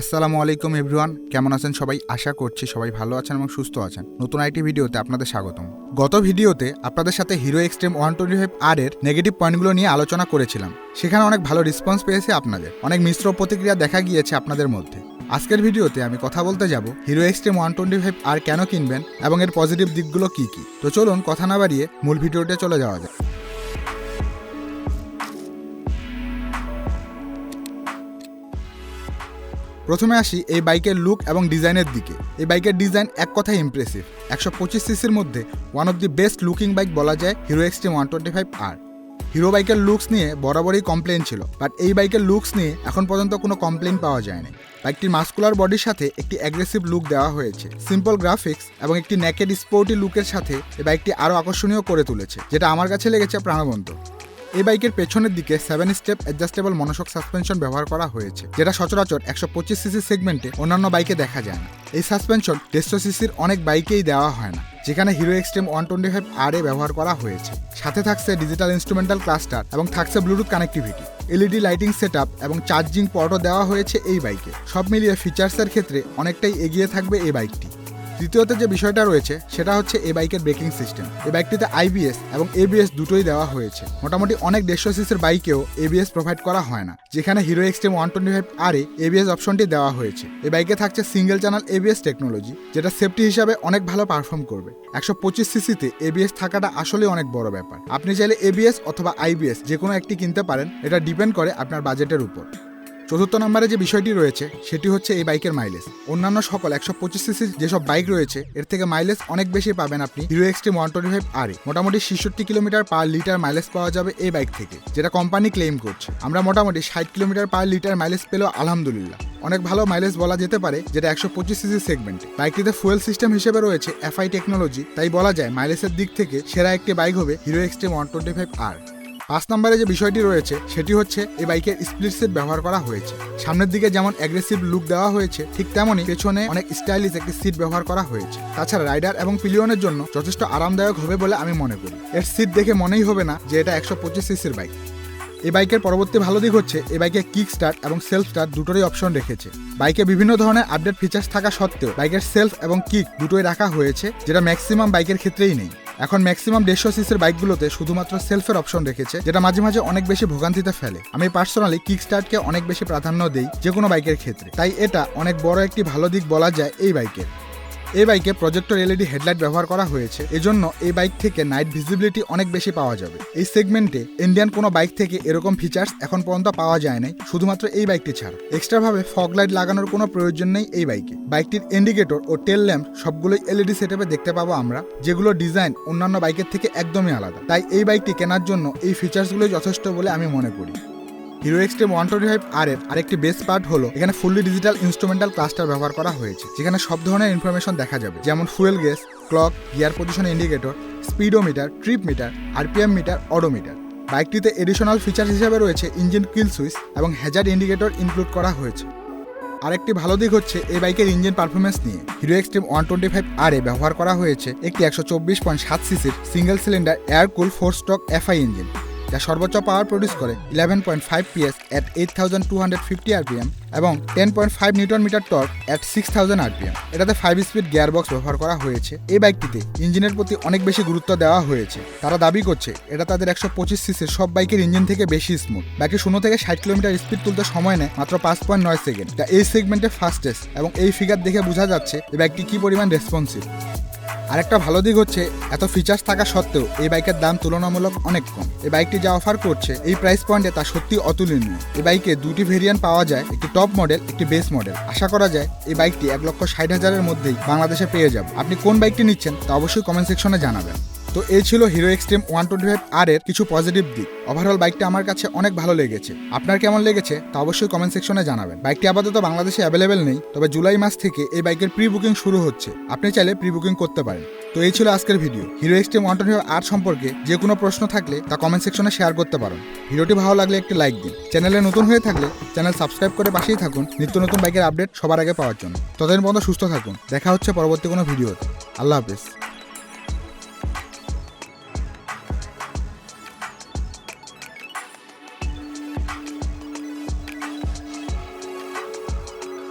আসসালামু আলাইকুম এভরিওয়ান, কেমন আছেন সবাই? আশা করছি সবাই ভালো আছেন এবং সুস্থ আছেন। নতুন আইটি ভিডিওতে আপনাদের স্বাগতম। গত ভিডিওতে আপনাদের সাথে Hero Xtreme one twenty five R এর নেগেটিভ পয়েন্টগুলো নিয়ে আলোচনা করেছিলাম। সেখানে অনেক ভালো রেসপন্স পেয়েছে আপনাদের। অনেক মিশ্র প্রতিক্রিয়া দেখা গিয়েছে আপনাদের মধ্যে। আজকের ভিডিওতে আমি কথা বলতে যাব Hero Xtreme one twenty five R কেন কিনবেন এবং এর পজিটিভ দিকগুলো কি কি। তো চলুন কথা না বাড়িয়ে মূল ভিডিওতে চলে যাওয়া যায় প্রথমে আসি এই বাইকের লুক এবং ডিজাইনের দিকে। এই বাইকের ডিজাইন এক কথায় ইমপ্রেসিভ একশো পঁচিশ সিসির মধ্যে one of the best looking bike বলা যায় Hero Xtreme one twenty five R Hero বাইকের লুকস নিয়ে বরাবরই কমপ্লেন ছিল বাট এই বাইকের লুকস নিয়ে এখন পর্যন্ত কোনো কমপ্লেন পাওয়া যায়নি। বাইকটির মাস্কুলার বডির সাথে একটি অ্যাগ্রেসিভ লুক দেওয়া হয়েছে। সিম্পল গ্রাফিক্স এবং একটি নেকেড স্পোর্টি লুকের সাথে এই বাইকটি আরও আকর্ষণীয় করে তুলেছে, যেটা আমার কাছে লেগেছে প্রাণবন্ত। এই বাইকের পেছনের দিকে seven step adjustable monoshock suspension ব্যবহার করা হয়েছে, যেটা সচরাচর একশো পঁচিশ সিসি সেগমেন্টে অন্যান্য বাইকে দেখা যায় না। এই সাসপেনশন দেড়শো সিসির অনেক বাইকেই দেওয়া হয় না, যেখানে Hero Xtreme one twenty five R এ ব্যবহার করা হয়েছে। সাথে থাকছে ডিজিটাল ইনস্ট্রুমেন্টাল ক্লাস্টার এবং থাকছে Bluetooth connectivity LED lighting set এবং চার্জিং পর্টও দেওয়া হয়েছে এই বাইকে। সব মিলিয়ে ফিচার্সের ক্ষেত্রে অনেকটাই এগিয়ে থাকবে এই বাইকটি। তৃতীয়ত যে বিষয়টা রয়েছে, সেটা হচ্ছে এ বাইকের ব্রেকিং সিস্টেম। এই বাইকটিতে আইবিএস এবং এবিএস দুটোই দেওয়া হয়েছে। মোটামুটি অনেক দেড়শো সিসির বাইকেও এবিএস প্রোভাইড করা হয় না। যেখানে Hero Xtreme one twenty five R ABS অপশনটি দেওয়া হয়েছে। এ বাইকে থাকছে সিঙ্গেল চ্যানেল এবিএস টেকনোলজি যেটা সেফটি হিসাবে অনেক ভালো পারফর্ম করবে। একশো পঁচিশ সিসিতে এবিএস থাকাটা আসলে অনেক বড় ব্যাপার। আপনি চাইলে এবিএস অথবা আইবিএস যে কোনো একটি কিনতে পারেন। এটা ডিপেন্ড করে আপনার বাজেটের উপর। চতুর্থ নম্বরে যে বিষয়টি রয়েছে, সেটি হচ্ছে এই বাইকের মাইলেজ অন্যান্য সকল একশো পঁচিশ সিসির যেসব বাইক রয়েছে, এর থেকে মাইলেজ অনেক বেশি পাবেন আপনি Hero Xtreme one twenty five R মোটামুটি ছেষট্টি কিলোমিটার পার লিটার মাইলেজ পাওয়া যাবে এই বাইক থেকে, যেটা কোম্পানি ক্লেম করছে। আমরা মোটামুটি ষাট কিলোমিটার পার লিটার মাইলেজ পেলেও আলহামদুলিল্লাহ। অনেক ভালো মাইলেজ বলা যেতে পারে, যেটা একশো পঁচিশ সিসি সেগমেন্টে বাইকটিতে ফুয়েল সিস্টেম হিসেবে রয়েছে এফআই টেকনোলজি তাই বলা যায় মাইলেজের দিক থেকে সেরা একটি বাইক হবে Hero Xtreme one twenty five R পাঁচ নম্বরে যে বিষয়টি রয়েছে, সেটি হচ্ছে এই বাইকের স্প্লিট সিট ব্যবহার করা হয়েছে। সামনের দিকে যেমন অ্যাগ্রেসিভ লুক দেওয়া হয়েছে, ঠিক তেমনই পেছনে অনেক স্টাইলিশ একটি সিট ব্যবহার করা হয়েছে। তাছাড়া রাইডার এবং পিলিয়নের জন্য যথেষ্ট আরামদায়ক হবে বলে আমি মনে করি। এর সিট দেখে মনেই হবে না যে এটা একশো পঁচিশ সিসির বাইক এই বাইকের পরবর্তী ভালো দিক হচ্ছে, এই বাইকে কিক স্টার্ট এবং সেলফ স্টার্ট দুটোরই অপশন রেখেছে। বাইকে বিভিন্ন ধরনের আপডেট ফিচার্স থাকা সত্ত্বেও বাইকের সেলফ এবং কিক দুটোই রাখা হয়েছে, যেটা ম্যাক্সিমাম বাইকের ক্ষেত্রেই নেই। এখন ম্যাক্সিমাম দেড়শো সিসির বাইকগুলোতে শুধুমাত্র সেলফের অপশন রেখেছে, যেটা মাঝে মাঝে অনেক বেশি ভোগান্তিতে ফেলে। আমি পার্সোনালি কিক স্টার্টকে অনেক বেশি প্রাধান্য দিই যে কোনো বাইকের ক্ষেত্রে। তাই এটা অনেক বড় একটি ভালো দিক বলা যায় এই বাইকের। এই বাইকে প্রজেক্টর এলইডি হেডলাইট ব্যবহার করা হয়েছে। এজন্য এই বাইক থেকে নাইট ভিজিবিলিটি অনেক বেশি পাওয়া যাবে। এই সেগমেন্টে ইন্ডিয়ান কোনো বাইক থেকে এরকম ফিচার্স এখন পর্যন্ত পাওয়া যায় নাই, শুধুমাত্র এই বাইকটি ছাড়া। এক্সট্রাভাবে ফগ লাইট লাগানোর কোনো প্রয়োজন নেই এই বাইকে। বাইকটির ইন্ডিকেটর ও টেল ল্যাম্প সবগুলোই এলইডি সেটআপে দেখতে পাবো আমরা, যেগুলো ডিজাইন অন্যান্য বাইকের থেকে একদমই আলাদা। তাই এই বাইকটি কেনার জন্য এই ফিচার্সগুলোই যথেষ্ট বলে আমি মনে করি। Hero Xtreme one twenty five R এর আরেকটি বেস্ট পার্ট হলো, এখানে ফুললি ডিজিটাল ইনস্ট্রুমেন্টাল ক্লাস্টার ব্যবহার করা হয়েছে, যেখানে সব ধরনের ইনফরমেশন দেখা যাবে, যেমন fuel gauge clock gear position indicator speedometer trip meter RPM meter odometer বাইকটিতে additional feature হিসেবে রয়েছে ইঞ্জিন কিল সুইচ এবং হ্যাজার্ড ইন্ডিকেটর ইনক্লুড করা হয়েছে। আরেকটি ভালো দিক হচ্ছে এই বাইকের ইঞ্জিন পারফরমেন্স নিয়ে। Hero Xtreme one twenty five R এ ব্যবহার করা হয়েছে একটি একশো চব্বিশ পয়েন্ট সাত সিসির single cylinder air cool four stroke FI engine যা সর্বোচ্চ পাওয়ার প্রডিউস করে eleven point five PS at eight thousand two hundred fifty RPM এবং ten point five newton metre torque at six thousand RPM এটাতে five speed gear box ব্যবহার করা হয়েছে। এই বাইকটিতে ইঞ্জিনের প্রতি অনেক বেশি গুরুত্ব দেওয়া হয়েছে। তারা দাবি করছে, এটা তাদের একশো পঁচিশ সিসির সব বাইকের ইঞ্জিন থেকে বেশি স্মুথ বাকি শূন্য থেকে ষাট কিলোমিটার স্পিড তুলতে সময় নেয় মাত্র পাঁচ পয়েন্ট নয় সেকেন্ড। যা এই সেগমেন্টে ফাস্টেস্ট এবং এই ফিগার দেখে বোঝা যাচ্ছে এই বাইকটি কি পরিমাণ রেসপন্সিভ আরেকটা ভালো দিক হচ্ছে, এত ফিচার্স থাকা সত্ত্বেও এই বাইকের দাম তুলনামূলক অনেক কম। এই বাইকটি যা অফার করছে, এই প্রাইস পয়েন্টে তা সত্যি অতুলনীয়। এই বাইকে দুটি ভেরিয়েন্ট পাওয়া যায়, একটি টপ মডেল একটি বেস মডেল আশা করা যায় এই বাইকটি এক লক্ষ ষাট হাজারের মধ্যেই বাংলাদেশে পেয়ে যাব। আপনি কোন বাইকটি নিচ্ছেন তা অবশ্যই কমেন্ট সেকশনে জানাবেন। তো এই ছিল Hero Xtreme one twenty five R এর কিছু পজিটিভ দিক। ওভারঅল বাইকটা আমার কাছে অনেক ভালো লেগেছে। আপনার কেমন লেগেছে তা অবশ্যই কমেন্ট সেকশনে জানাবেন। বাইকটি আপাতত বাংলাদেশে অ্যাভেলেবেল নেই, তবে জুলাই মাস থেকে এই বাইকের প্রি বুকিং শুরু হচ্ছে। আপনি চাইলে প্রি বুকিং করতে পারেন। তো এই ছিল আজকের video Hero Xtreme one twenty five R সম্পর্কে যে কোনো প্রশ্ন থাকলে তা কমেন্ট সেকশনে শেয়ার করতে পারেন। ভিডিওটি ভালো লাগলে একটি লাইক দিন। চ্যানেলে নতুন হয়ে থাকলে চ্যানেল সাবস্ক্রাইব করে পাশেই থাকুন। নিত্য নতুন বাইকের আপডেট সবার আগে পাওয়ার জন্য। ততদিন পর্যন্ত সুস্থ থাকুন। দেখা হচ্ছে পরবর্তী কোনো ভিডিওতে আল্লাহ হাফেজ।